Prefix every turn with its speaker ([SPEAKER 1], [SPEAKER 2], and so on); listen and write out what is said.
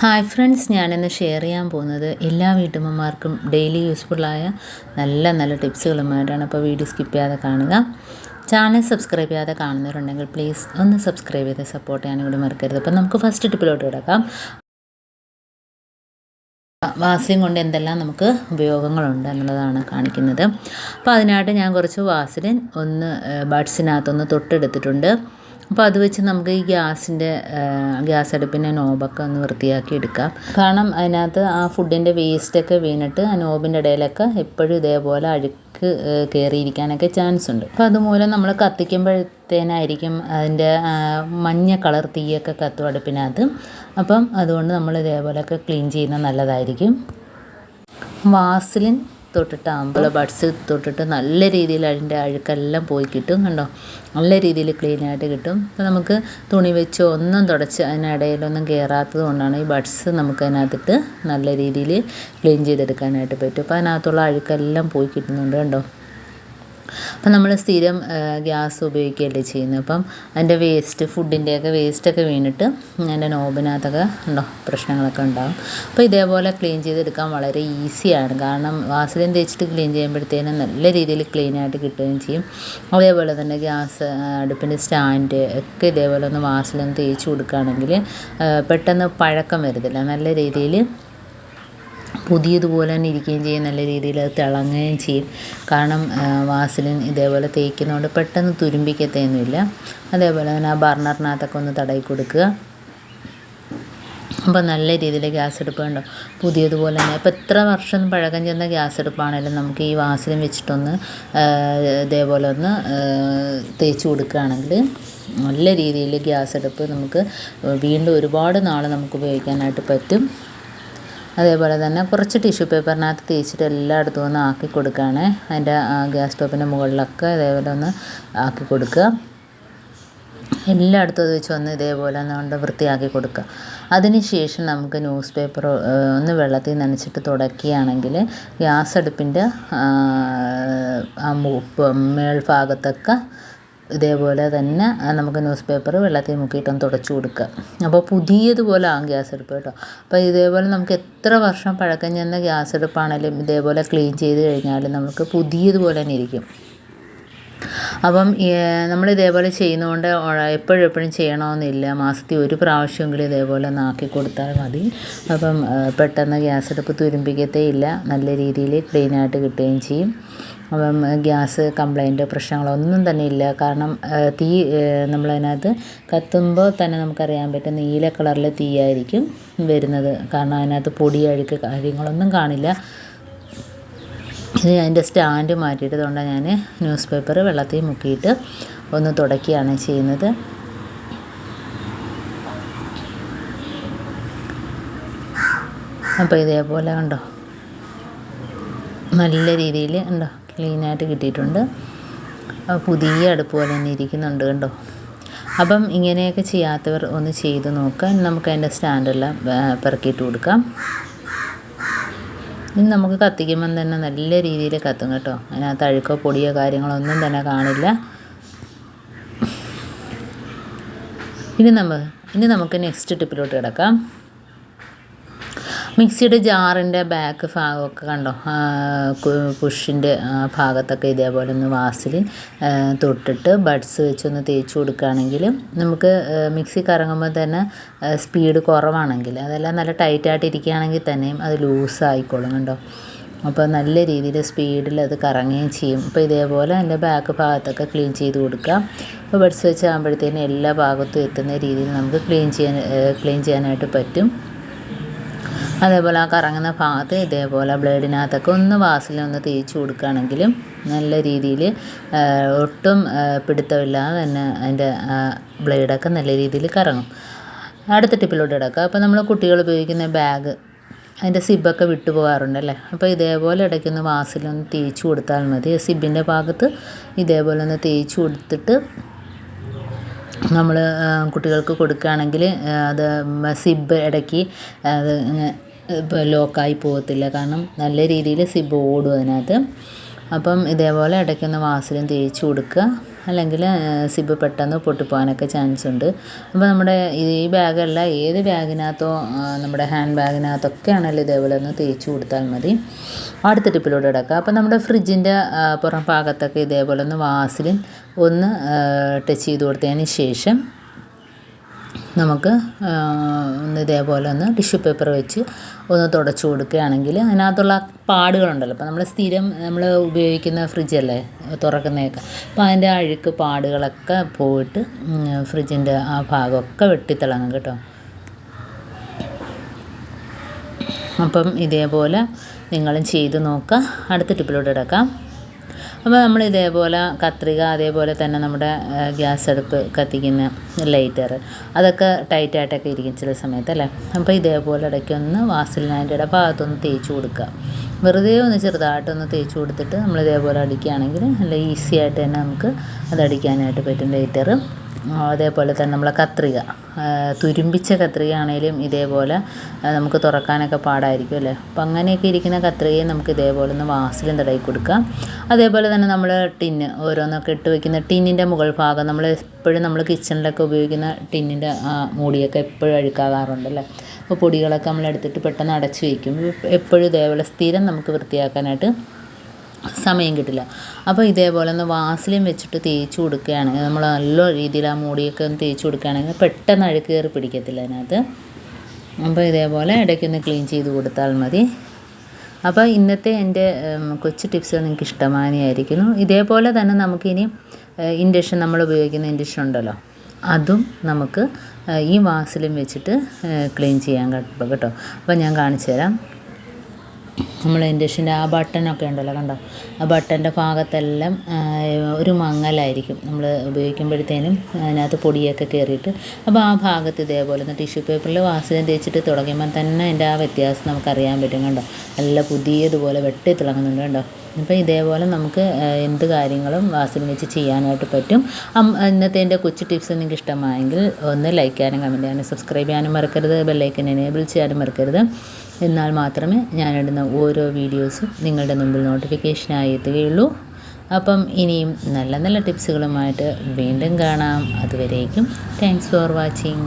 [SPEAKER 1] Hi friends ഞാനിന്ന് share ചെയ്യാൻ പോകുന്നത് എല്ലാ വീട്ടമ്മമാർക്കും ഡെയിലി യൂസ്ഫുള്ളായ നല്ല നല്ല ടിപ്സുകളുമായിട്ടാണ് അപ്പോൾ വീഡിയോ സ്കിപ്പ് ചെയ്യാതെ കാണുക. ചാനൽ സബ്സ്ക്രൈബ് ചെയ്യാതെ കാണുന്നവരുണ്ടെങ്കിൽ പ്ലീസ് ഒന്ന് സബ്സ്ക്രൈബ് ചെയ്ത് സപ്പോർട്ട് ചെയ്യാനും കൂടി മറക്കരുത്. അപ്പോൾ നമുക്ക് ഫസ്റ്റ് ടിപ്പിലോട്ട് കിടക്കാം. വാസിലിൻ കൊണ്ട് എന്തെല്ലാം നമുക്ക് ഉപയോഗങ്ങളുണ്ട് എന്നുള്ളതാണ് കാണിക്കുന്നത്. അപ്പോൾ അതിനായിട്ട് ഞാൻ കുറച്ച് വാസിലിൻ ഒന്ന് ബഡ്സിനകത്തൊന്ന് തൊട്ടെടുത്തിട്ടുണ്ട്. അപ്പോൾ അത് വെച്ച് നമുക്ക് ഈ ഗ്യാസിന്റെ ഗ്യാസ് അടുപ്പിന്റെ നോബൊക്കെ ഒന്ന് വൃത്തിയാക്കി എടുക്കാം. കാരണം അതിനകത്ത് ആ ഫുഡിന്റെ വേസ്റ്റൊക്കെ വീണിട്ട് ആ നോബിന്റെ ഇടയിലൊക്കെ എപ്പോഴും ഇതേപോലെ അഴുക്ക് കയറിയിരിക്കാനൊക്കെ ചാൻസ് ഉണ്ട്. അപ്പോൾ അതുമൂലം നമ്മൾ കത്തിക്കുമ്പോഴത്തേനായിരിക്കും അതിന്റെ മഞ്ഞ കളർ തീയൊക്കെ കത്തും അടുപ്പിനകത്ത്. അപ്പം അതുകൊണ്ട് നമ്മൾ ഇതേപോലെയൊക്കെ ക്ലീൻ ചെയ്യുന്നത് നല്ലതായിരിക്കും. വാസലിൻ തൊട്ടിട്ട് അമ്പല ബഡ്സ് തൊട്ടിട്ട് നല്ല രീതിയിൽ അതിന്റെ അഴുക്കെല്ലാം പോയി കിട്ടും കണ്ടോ? നല്ല രീതിയിൽ ക്ലീൻ ആയിട്ട് കിട്ടും. അപ്പോൾ നമുക്ക് തുണി വെച്ചോ ഒന്നും തുടച്ച് അതിനിടയിലൊന്നും കയറാത്തത് കൊണ്ടാണ് ഈ ബഡ്സ് നമുക്ക് അതിനകത്തിട്ട് നല്ല രീതിയിൽ ക്ലീൻ ചെയ്തെടുക്കാനായിട്ട് പറ്റും. അപ്പോൾ അതിനകത്തുള്ള അഴുക്കെല്ലാം പോയി കിട്ടുന്നുണ്ട് കണ്ടോ? അപ്പം നമ്മൾ സ്ഥിരം ഗ്യാസ് ഉപയോഗിക്കുകയല്ലേ ചെയ്യുന്നത്. അപ്പം അതിന്റെ വേസ്റ്റ് ഫുഡിന്റെയൊക്കെ വേസ്റ്റൊക്കെ വീണിട്ട് അതിന്റെ നോബിനകത്തൊക്കെ ഉണ്ടോ പ്രശ്നങ്ങളൊക്കെ ഉണ്ടാകും അപ്പോൾ ഇതേപോലെ ക്ലീൻ ചെയ്തെടുക്കാൻ വളരെ ഈസിയാണ്. കാരണം വാസലിൻ തേച്ചിട്ട് ക്ലീൻ ചെയ്യുമ്പോഴത്തേനും നല്ല രീതിയിൽ ക്ലീൻ ആയിട്ട് കിട്ടുകയും ചെയ്യും. അതേപോലെ തന്നെ ഗ്യാസ് അടുപ്പിന്റെ സ്റ്റാൻഡ് ഒക്കെ ഇതേപോലെ ഒന്ന് വാസലിൻ തേച്ച് കൊടുക്കുകയാണെങ്കിൽ പെട്ടെന്ന് പഴക്കം വരുന്നില്ല നല്ല രീതിയിൽ പുതിയതുപോലെ തന്നെ ഇരിക്കുകയും ചെയ്യും നല്ല രീതിയിൽ അത് തിളങ്ങുകയും ചെയ്യും. കാരണം വാസലിൻ ഇതേപോലെ തേക്കുന്നതുകൊണ്ട് പെട്ടെന്ന് തുരുമ്പിക്കത്തൊന്നുമില്ല. അതേപോലെ തന്നെ ആ ബർണറിനകത്തൊക്കെ ഒന്ന് തടയി കൊടുക്കുക. അപ്പോൾ നല്ല രീതിയിൽ ഗ്യാസ് അടുപ്പ് കണ്ടോ? പുതിയതുപോലെ തന്നെ ഇപ്പോൾ എത്ര വർഷം പഴക്കം ചെന്ന ഗ്യാസ് അടുപ്പാണെങ്കിലും നമുക്ക് ഈ വാസലിൻ വെച്ചിട്ടൊന്ന് ഇതേപോലെ ഒന്ന് തേച്ച് കൊടുക്കുകയാണെങ്കിൽ നല്ല രീതിയിൽ ഗ്യാസ് അടുപ്പ് നമുക്ക് വീണ്ടും ഒരുപാട് നാൾ നമുക്ക് ഉപയോഗിക്കാനായിട്ട് പറ്റും. അതേപോലെ തന്നെ കുറച്ച് ടിഷ്യൂ പേപ്പറിനകത്ത് തേച്ചിട്ട് എല്ലായിടത്തും ഒന്ന് ആക്കി കൊടുക്കുകയാണ്. അതിന്റെ ഗ്യാസ് സ്റ്റോപ്പിന്റെ മുകളിലൊക്കെ ഇതേപോലെ ഒന്ന് ആക്കി കൊടുക്കുക. എല്ലായിടത്തും അത് വെച്ച് ഒന്ന് ഇതേപോലെ കൊണ്ട് വൃത്തിയാക്കി കൊടുക്കുക. അതിന് ശേഷം നമുക്ക് ന്യൂസ് പേപ്പർ ഒന്ന് വെള്ളത്തിൽ നനച്ചിട്ട് തുടക്കുകയാണെങ്കിൽ ഗ്യാസ് അടുപ്പിന്റെ മേൽഭാഗത്തൊക്കെ ഇതേപോലെ തന്നെ നമുക്ക് ന്യൂസ് പേപ്പർ വെള്ളത്തിൽ മുക്കിയിട്ടൊന്ന് തുടച്ചു കൊടുക്കുക. അപ്പോൾ പുതിയതുപോലെ ആകും ഗ്യാസ് അടുപ്പ് കേട്ടോ. അപ്പോൾ ഇതേപോലെ നമുക്ക് എത്ര വർഷം പഴക്കം ചെന്ന ഗ്യാസ് അടുപ്പാണെങ്കിലും ഇതേപോലെ ക്ലീൻ ചെയ്ത് കഴിഞ്ഞാൽ നമുക്ക് പുതിയതുപോലെ തന്നെ ഇരിക്കും. അപ്പം നമ്മൾ ഇതേപോലെ ചെയ്യുന്നതുകൊണ്ട് എപ്പോഴും എപ്പോഴും ചെയ്യണമെന്നില്ല. മാസത്തിൽ ഒരു പ്രാവശ്യമെങ്കിലും ഇതേപോലെ ഒന്ന് ആക്കി കൊടുത്താൽ മതി. അപ്പം പെട്ടെന്ന് ഗ്യാസ് അടുപ്പ് തുരുമ്പിക്കത്തേ ഇല്ല. നല്ല രീതിയിൽ ക്ലീനായിട്ട് കിട്ടുകയും ചെയ്യും. അപ്പം ഗ്യാസ് കംപ്ലൈന്റ് പ്രശ്നങ്ങളൊന്നും തന്നെ ഇല്ല. കാരണം തീ നമ്മളതിനകത്ത് കത്തുമ്പോൾ തന്നെ നമുക്കറിയാൻ പറ്റും നീല കളറിൽ തീയായിരിക്കും വരുന്നത്. കാരണം അതിനകത്ത് പൊടി അഴുക്ക് കാര്യങ്ങളൊന്നും കാണില്ല. അതിന്റെ സ്റ്റാൻഡ് മാറ്റിയിട്ടതുകൊണ്ട് ഞാൻ ന്യൂസ് പേപ്പർ വെള്ളത്തിൽ മുക്കിയിട്ട് ഒന്ന് തുടക്കുകയാണ് ചെയ്യുന്നത്. അപ്പോൾ ഇതേപോലെ കണ്ടോ? നല്ല രീതിയിൽ ഉണ്ടോ ക്ലീനായിട്ട് കിട്ടിയിട്ടുണ്ട്. പുതിയ അടുപ്പ് പോലെ തന്നെ ഇരിക്കുന്നുണ്ട് കണ്ടോ? അപ്പം ഇങ്ങനെയൊക്കെ ചെയ്യാത്തവർ ഒന്ന് ചെയ്ത് നോക്കാം നമുക്ക് അതിന്റെ സ്റ്റാൻഡെല്ലാം പെറുക്കിയിട്ട് കൊടുക്കാം. ഇനി നമുക്ക് കത്തിക്കുമ്പം തന്നെ നല്ല രീതിയിൽ കത്തും കേട്ടോ. അതിനകത്ത് അഴുക്കോ പൊടിയോ കാര്യങ്ങളോ ഒന്നും തന്നെ കാണില്ല. ഇനി നമ്മൾ ഇനി നമുക്ക് നെക്സ്റ്റ് ടിപ്പിലോട്ട് കിടക്കാം. മിക്സിയുടെ ജാറിന്റെ ബാക്ക് ഭാഗമൊക്കെ കണ്ടോ? പുഷിന്റെ ഭാഗത്തൊക്കെ ഇതേപോലെ ഒന്ന് വാസിലിൻ തൊട്ടിട്ട് ബഡ്സ് വെച്ചൊന്ന് തേച്ച് കൊടുക്കുകയാണെങ്കിൽ നമുക്ക് മിക്സി കറങ്ങുമ്പോൾ തന്നെ സ്പീഡ് കുറവാണെങ്കിൽ അതെല്ലാം നല്ല ടൈറ്റായിട്ട് ഇരിക്കുകയാണെങ്കിൽ തന്നെയും അത് ലൂസായിക്കോളും കണ്ടോ? അപ്പോൾ നല്ല രീതിയിൽ സ്പീഡിൽ അത് കറങ്ങുകയും ചെയ്യും. അപ്പോൾ ഇതേപോലെ അതിന്റെ ബാക്ക് ഭാഗത്തൊക്കെ ക്ലീൻ ചെയ്ത് കൊടുക്കാം അപ്പോൾ ബഡ്സ് വെച്ചാകുമ്പോഴത്തേനും എല്ലാ ഭാഗത്തും എത്തുന്ന രീതിയിൽ നമുക്ക് ക്ലീൻ ചെയ്യാൻ ക്ലീൻ ചെയ്യാനായിട്ട് പറ്റും. അതേപോലെ ആ കറങ്ങുന്ന ഭാഗത്ത് ഇതേപോലെ ബ്ലേഡിനകത്തൊക്കെ ഒന്ന് വാസിൽ ഒന്ന് തേച്ച് കൊടുക്കുകയാണെങ്കിലും നല്ല രീതിയിൽ ഒട്ടും പിടുത്തമില്ലാതെ തന്നെ അതിന്റെ ബ്ലേഡൊക്കെ നല്ല രീതിയിൽ കറങ്ങും. അടുത്ത ടിപ്പിലോട്ട് കിടക്കുക അപ്പോൾ നമ്മൾ കുട്ടികൾ ഉപയോഗിക്കുന്ന ബാഗ് അതിന്റെ സിബൊക്കെ വിട്ടു പോകാറുണ്ടല്ലേ അപ്പോൾ ഇതേപോലെ ഇടയ്ക്കൊന്ന് വാസിലൊന്ന് തേച്ച് കൊടുത്താൽ മതി. സിബിന്റെ ഭാഗത്ത് ഇതേപോലെ ഒന്ന് തേച്ച് കൊടുത്തിട്ട് നമ്മൾ കുട്ടികൾക്ക് കൊടുക്കുകയാണെങ്കിൽ അത് സിബ് ഇടയ്ക്ക് അത് ലോക്കായി പോകത്തില്ല. കാരണം നല്ല രീതിയിൽ സിബ് ഓടും അതിനകത്ത്. അപ്പം ഇതേപോലെ ഇടയ്ക്കൊന്ന് വാസലും തേച്ച് കൊടുക്കുക. അല്ലെങ്കിൽ സിബ് പെട്ടെന്ന് പൊട്ടിപ്പോകാനൊക്കെ ചാൻസ് ഉണ്ട്. അപ്പോൾ നമ്മുടെ ഈ ബാഗല്ല ഏത് ബാഗിനകത്തോ നമ്മുടെ ഹാൻഡ് ബാഗിനകത്തൊക്കെ ആണെങ്കിലും ഇതേപോലെ ഒന്ന് തേച്ച് കൊടുത്താൽ മതി. അടുത്ത ടിപ്പിലൂടെ കിടക്കുക അപ്പോൾ നമ്മുടെ ഫ്രിഡ്ജിന്റെ പുറം ഭാഗത്തൊക്കെ ഇതേപോലെ ഒന്ന് വാസലിൻ ഒന്ന് ടച്ച് ചെയ്ത് കൊടുത്തതിന് ശേഷം നമുക്ക് ഒന്ന് ഇതേപോലെ ഒന്ന് ടിഷ്യൂ പേപ്പർ വെച്ച് ഒന്ന് തുടച്ച് കൊടുക്കുകയാണെങ്കിൽ അതിനകത്തുള്ള പാടുകളുണ്ടല്ലോ. അപ്പോൾ നമ്മൾ സ്ഥിരം നമ്മൾ ഉപയോഗിക്കുന്ന ഫ്രിഡ്ജല്ലേ തുറക്കുന്നതൊക്കെ. അപ്പോൾ അതിന്റെ അഴുക്ക് പാടുകളൊക്കെ പോയിട്ട് ഫ്രിഡ്ജിന്റെ ആ ഭാഗമൊക്കെ വെട്ടിത്തിളങ്ങും കേട്ടോ. അപ്പം ഇതേപോലെ നിങ്ങളും ചെയ്ത് നോക്കുക. അടുത്ത ടിപ്പിലോട്ട് കിടക്കാം. അപ്പോൾ നമ്മൾ ഇതേപോലെ കത്രിക അതേപോലെ തന്നെ നമ്മുടെ ഗ്യാസ് അടുപ്പ് കത്തിക്കുന്ന ലൈറ്റർ അതൊക്കെ ടൈറ്റായിട്ടൊക്കെ ഇരിക്കും ചില സമയത്ത് അല്ലേ? അപ്പോൾ ഇതേപോലെ ഇടയ്ക്കൊന്ന് വാസലിനാന്റെ ഭാഗത്തൊന്ന് തേച്ച് കൊടുക്കുക. വെറുതെ ഒന്ന് ചെറുതായിട്ടൊന്ന് തേച്ച് കൊടുത്തിട്ട് നമ്മൾ ഇതേപോലെ അടിക്കുകയാണെങ്കിൽ നല്ല ഈസി ആയിട്ട് തന്നെ നമുക്ക് അത് അടിക്കാനായിട്ട് പറ്റും ലൈറ്റർ. അതേപോലെ തന്നെ നമ്മളെ കത്രിക. തുരുമ്പിച്ച കത്രിക ആണെങ്കിലും ഇതേപോലെ നമുക്ക് തുറക്കാനൊക്കെ പാടായിരിക്കും അല്ലേ? അപ്പം അങ്ങനെയൊക്കെ ഇരിക്കുന്ന കത്രികയെ നമുക്ക് ഇതേപോലെ ഒന്ന് വാസിലും തടയി കൊടുക്കാം. അതേപോലെ തന്നെ നമ്മൾ ടിന്ന് ഓരോന്നൊക്കെ ഇട്ട് വെക്കുന്ന ടിന്നിന്റെ മുകൾ ഭാഗം നമ്മൾ എപ്പോഴും നമ്മൾ കിച്ചണിലൊക്കെ ഉപയോഗിക്കുന്ന ടിന്നിന്റെ മൂടിയൊക്കെ എപ്പോഴും അഴുക്കാകാറുണ്ടല്ലേ അപ്പോൾ പൊടികളൊക്കെ നമ്മൾ എടുത്തിട്ട് പെട്ടെന്ന് അടച്ചു വയ്ക്കും എപ്പോഴും ഇതേപോലെ സ്ഥിരം നമുക്ക് വൃത്തിയാക്കാനായിട്ട് സമയം കിട്ടില്ല. അപ്പോൾ ഇതേപോലെ ഒന്ന് വാസിലും വെച്ചിട്ട് തേച്ച് കൊടുക്കുകയാണെങ്കിൽ നമ്മൾ നല്ല രീതിയിൽ ആ മൂടിയൊക്കെ ഒന്ന് തേച്ച് കൊടുക്കുകയാണെങ്കിൽ പെട്ടെന്ന് അഴുക്ക് കയറി പിടിക്കത്തില്ല അതിനകത്ത്. അപ്പോൾ ഇതേപോലെ ഇടയ്ക്കൊന്ന് ക്ലീൻ ചെയ്ത് കൊടുത്താൽ മതി. അപ്പോൾ ഇന്നത്തെ എന്റെ കൊച്ചു ടിപ്സ് നിങ്ങൾക്ക് ഇഷ്ടമാനിയായിരിക്കുന്നു ഇതേപോലെ തന്നെ നമുക്കിനി ഇൻഡക്ഷൻ നമ്മൾ ഉപയോഗിക്കുന്ന ഇൻഡക്ഷൻ ഉണ്ടല്ലോ. അതും നമുക്ക് ഈ വാസിലും വെച്ചിട്ട് ക്ലീൻ ചെയ്യാൻ കേട്ടോ അപ്പോൾ ഞാൻ കാണിച്ചു തരാം. നമ്മൾ ഇൻഡക്ഷന്റെ ആ ബട്ടണൊക്കെ ഉണ്ടല്ലോ കണ്ടോ? ആ ബട്ടന്റെ ഭാഗത്തെല്ലാം ഒരു മങ്ങലായിരിക്കും നമ്മൾ ഉപയോഗിക്കുമ്പോഴത്തേനും അതിനകത്ത് പൊടിയൊക്കെ കയറിയിട്ട്. അപ്പോൾ ആ ഭാഗത്ത് ഇതേപോലെ ഒന്ന് ടിഷ്യൂ പേപ്പറിൽ വാസലിൻ തേച്ചിട്ട് തുടങ്ങുമ്പോൾ തന്നെ അതിന്റെ ആ വ്യത്യാസം നമുക്കറിയാൻ പറ്റും കണ്ടോ? നല്ല പുതിയതുപോലെ വെട്ടി തിളങ്ങുന്നുണ്ട് കണ്ടോ? അപ്പോൾ ഇതേപോലെ നമുക്ക് എന്ത് കാര്യങ്ങളും വാസിൽ വെച്ച് ചെയ്യാനായിട്ട് പറ്റും. ഇന്നത്തെ എന്റെ കൊച്ചു ടിപ്സ് നിങ്ങൾക്ക് ഇഷ്ടമായെങ്കിൽ ഒന്ന് ലൈക്ക് ചെയ്യാനും കമന്റ് ചെയ്യാനും സബ്സ്ക്രൈബ് ചെയ്യാനും മറക്കരുത്. ബെല്ലൈക്കൻ എനേബിൾ ചെയ്യാനും മറക്കരുത്. എന്നാൽ മാത്രമേ ഞാനിടുന്ന ഓരോ വീഡിയോസും നിങ്ങളുടെ മുമ്പിൽ നോട്ടിഫിക്കേഷനായി എത്തുകയുള്ളൂ. അപ്പം ഇനിയും നല്ല നല്ല ടിപ്സുകളുമായിട്ട് വീണ്ടും കാണാം. അതുവരേക്കും താങ്ക്സ് ഫോർ വാച്ചിങ്